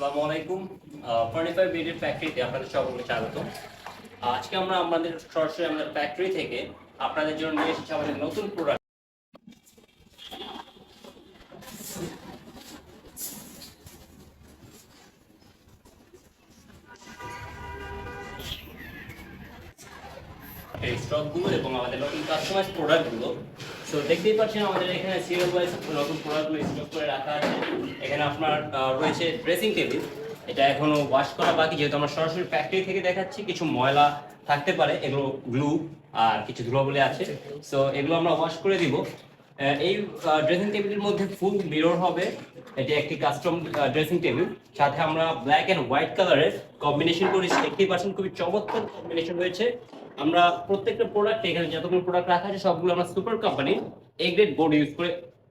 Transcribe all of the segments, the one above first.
আসসালামু আলাইকুম। ফার্নিচার বিডের ফ্যাক্টরিতে আপনাদের সকলকে স্বাগত আজকে আমরা আমাদের সরাসরি আমাদের ফ্যাক্টরি থেকে আপনাদের জন্য নিয়ে এসেছি আমাদের নতুন প্রোডাক্ট এই স্টকগুলো এবং আমাদের নতুন কাস্টমাইজ প্রোডাক্টগুলো সো দেখতেই পাচ্ছেন আমাদের এখানে সিরিয়াল ওয়াইজ নতুন প্রোডাক্টগুলো স্টক করে রাখা আছে। এখানে আপনার রয়েছে ড্রেসিং টেবিল এটা এখনও ওয়াশ করা বাকি, যেহেতু আমরা সরাসরি ফ্যাক্টরি থেকে দেখাচ্ছি, কিছু ময়লা থাকতে পারে, এগুলো গ্লু আর কিছু ধুলোবলি আছে। সো এগুলো আমরা ওয়াশ করে দিব। এই ড্রেসিং টেবিলের মধ্যে ফুল মিরর হবে। এটি একটি কাস্টম ড্রেসিং টেবিল সাথে আমরা ব্ল্যাক এন্ড হোয়াইট কালারের কম্বিনেশন করেছি। দেখতেই পাচ্ছেন খুবই চমৎকার কম্বিনেশন হয়েছে আমরা প্রত্যেকটা প্রোডাক্ট এখানে যতগুলো প্রোডাক্ট রাখা আছে, সবগুলো আমরা super company A grade board use করে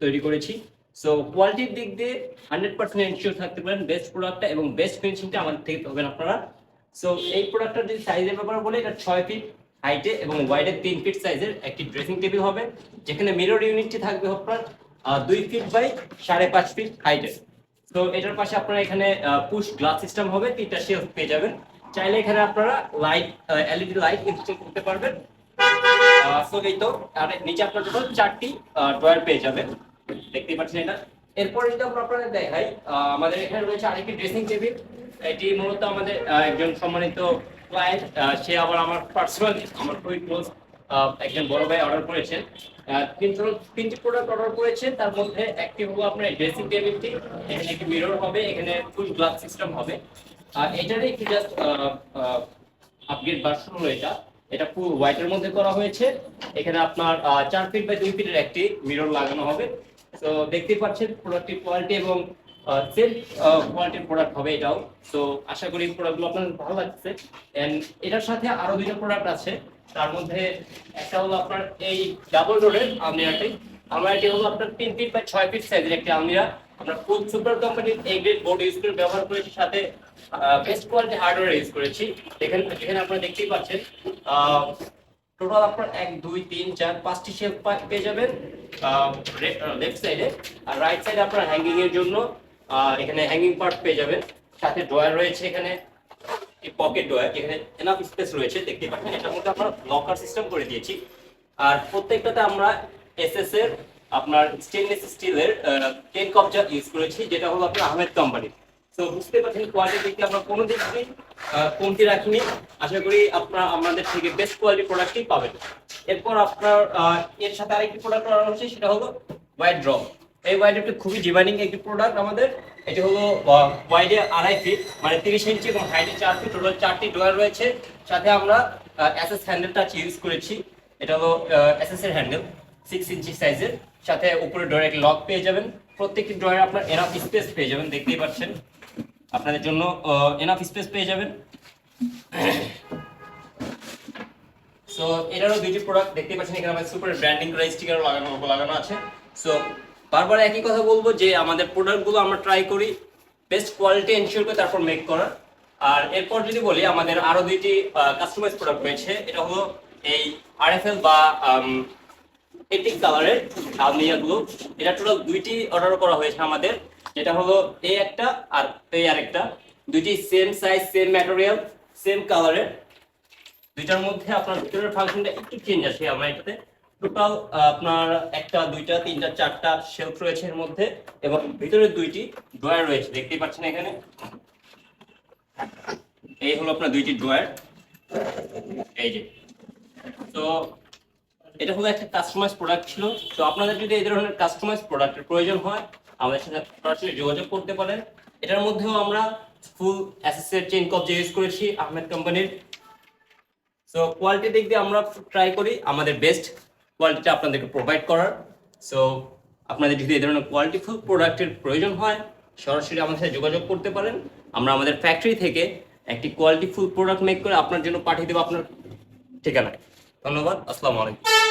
তৈরি করেছি। সো কোয়ালিটির দিক দিয়ে হান্ড্রেড পার্সেন্ট এনশিওর থাকতে পারেন বেস্ট প্রোডাক্টটা এবং বেস্ট ফিনিশিংটা আমাদের থেকে পাবেন আপনারা। সো এই প্রোডাক্টটা যদি সাইজের ব্যাপারে বলে, এটা ছয় ফিট হাইটে এবং ওয়াইডে তিন ফিট সাইজের একটি ড্রেসিং টেবিল হবে, যেখানে মিরর ইউনিটটি থাকবে আপনার দুই ফিট বাই সাড়ে পাঁচ ফিট হাইটের তো এটার পাশে আপনারা এখানে পুশ গ্লাস সিস্টেম হবে, তিনটা শেলফ পেয়ে যাবেন। চাইলে এখানে আপনারা লাইট এলইডি লাইট ইনস্টল করতে পারবেন। সো এই তো আর নিচে আপনার টোটাল চারটি ড্রয়ার পেয়ে যাবেন। দেখতেই পাচ্ছেন এটা। এরপরে যদি আমরা আপনাদের দেখাই। আমাদের এখানে রয়েছে আরেকটি ড্রেসিং টেবিল এটি মূলত আমাদের একজন সম্মানিত ক্লায়েন্ট সে আবার আমার পার্সোনালি আমার খুবই ক্লোজ একজন বড় ভাই অর্ডার করেছেন। আহ, তিন তিনটি প্রোডাক্ট অর্ডার করেছেন তার মধ্যে একটি হলো আপনার ড্রেসিং টেবিলটি এখানে একটি মিরর হবে এখানে ফুল গ্লাস সিস্টেম হবে। আর এটারই একটু জাস্ট আপগ্রেড ভার্সন হলো এটা। এটা ফুল হোয়াইটের মধ্যে করা হয়েছে। এখানে আপনার চার ফিট বাই দুই ফিটের একটি মিরর লাগানো হবে। তো দেখতেই পাচ্ছেন প্রোডাক্টের কোয়ালিটি এবং সেল কোয়ালিটির প্রোডাক্ট হবে এটাও। তো আশা করি প্রোডাক্টগুলো আপনাদের ভালো লাগছে। এন্ড এটার সাথে আরও দুইটা প্রোডাক্ট আছে। তার মধ্যে একটা হলো আপনার এই ডাবল ডোরের আলমিরাটি। আলমিরাটি হলো আপনার তিন ফিট বা ছয় ফিট সাইজের একটি আলমিরা। আমরা ফুল সুপার কোম্পানির এ গ্রেড বোর্ড ইউজ করে ব্যবহার করেছি, সাথে বেস্ট কোয়ালিটি হার্ডওয়্যার ইউজ করেছি। এখানে এখানে আপনারা দেখতেই পাচ্ছেন টোটাল আপনার এক, দুই, তিন, চার, পাঁচটি শেপ পেয়ে যাবেন লেফট সাইডে আর রাইট সাইডে আপনার হ্যাঙ্গিং এর জন্য এখানে হ্যাঙ্গিং পার্ট পেয়ে যাবেন। সাথে ড্রয়ার রয়েছে এখানে পকেট ড্রয়ার যেখানে এনাফ স্পেস রয়েছে দেখতে পাচ্ছেন। এটার মধ্যে আমরা লকার সিস্টেম করে দিয়েছি। আর প্রত্যেকটাতে আমরা এসএস এর আপনার স্টেনলেস স্টিলের টেন কবজা ইউজ করেছি, যেটা হলো আপনার আহমেদ কোম্পানির তো বুঝতে পারছেন কোয়ালিটি দিকে আমরা কোনো দিক কমতি রাখিনি। আশা করি আপনারা আমাদের থেকে বেস্ট কোয়ালিটি প্রোডাক্টই পাবেন। এরপর আপনার এর সাথে আরেকটি প্রোডাক্ট করানো হচ্ছে, সেটা হলো হোয়াইট ড্রপ এই ড্রপটি খুবই ডিমান্ডিং একটি প্রোডাক্ট আমাদের। এটি হলো ওয়াইডে আড়াই ফিট মানে তিরিশ ইঞ্চি এবং হাইটে চার ফিট টোটাল চারটি ড্রয়ার রয়েছে। সাথে আমরা এসএস হ্যান্ডেল টাচ ইউজ করেছি। এটা হলো এর হ্যান্ডেল সিক্স ইঞ্চি সাইজের সাথে উপরে ড্রয়ার লক পেয়ে যাবেন। প্রত্যেকটি ড্রয়ার আপনার এনাফ স্পেস পেয়ে যাবেন, দেখতেই পাচ্ছেন। আপনাদের জন্য এনাফ স্পেস পেয়ে যাবেন। সো এটারও দুইটি প্রোডাক্ট দেখতে পাচ্ছেন এখানে আমাদের সুপার ব্র্যান্ডিং করা স্টিকার লাগানো লাগানো আছে। সো বারবার একই কথা বলব যে আমাদের প্রোডাক্টগুলো আমরা ট্রাই করি বেস্ট কোয়ালিটি এনশিওর করে তারপর মেক করার আর এরপর যদি বলি, আমাদের আরও দুইটি কাস্টমাইজ প্রোডাক্ট রয়েছে। এটা হলো এই আরএফএল বা এটিক কালারের আলমিরাগুলো এটা টোটাল দুইটি অর্ডার করা হয়েছে আমাদের। যেটা হলো এই একটা আর এই আরেকটা। দুইটি same size same material same কালারের দুইটার মধ্যে আপনার ভিতরের ফাংশনটা একটু চেঞ্জ আছে আমার এটাতে। টোটাল আপনার একটা, দুইটা, তিনটা, চারটা শেলফ রয়েছে এর মধ্যে এবং ভিতরে দুইটি ড্রয়ার রয়েছে। দেখতেই পাচ্ছেন এখানে? এই হলো আপনার দুইটি ড্রয়ার এই যে। তো এটা হলো একটা কাস্টমাইজ প্রোডাক্ট ছিল। তো আপনাদের যদি এই ধরনের কাস্টমাইজ প্রোডাক্টের প্রয়োজন হয়, আমাদের সাথে সরাসরি যোগাযোগ করতে পারেন। এটার মধ্যেও আমরা ফুল অ্যাসেসের চেইন কবজা ইউজ করেছি, আহমেদ কোম্পানির সো কোয়ালিটি দিক দিয়ে আমরা ট্রাই করি, আমাদের বেস্ট কোয়ালিটিটা আপনাদেরকে প্রোভাইড করার। সো আপনাদের যদি এই ধরনের কোয়ালিটিফুল প্রোডাক্টের প্রয়োজন হয়, সরাসরি আমাদের সাথে যোগাযোগ করতে পারেন। আমরা আমাদের ফ্যাক্টরি থেকে একটি কোয়ালিটিফুল প্রোডাক্ট মেক করে আপনার জন্য পাঠিয়ে দেবো আপনার ঠিকানায়। ধন্যবাদ, আসসালামু আলাইকুম।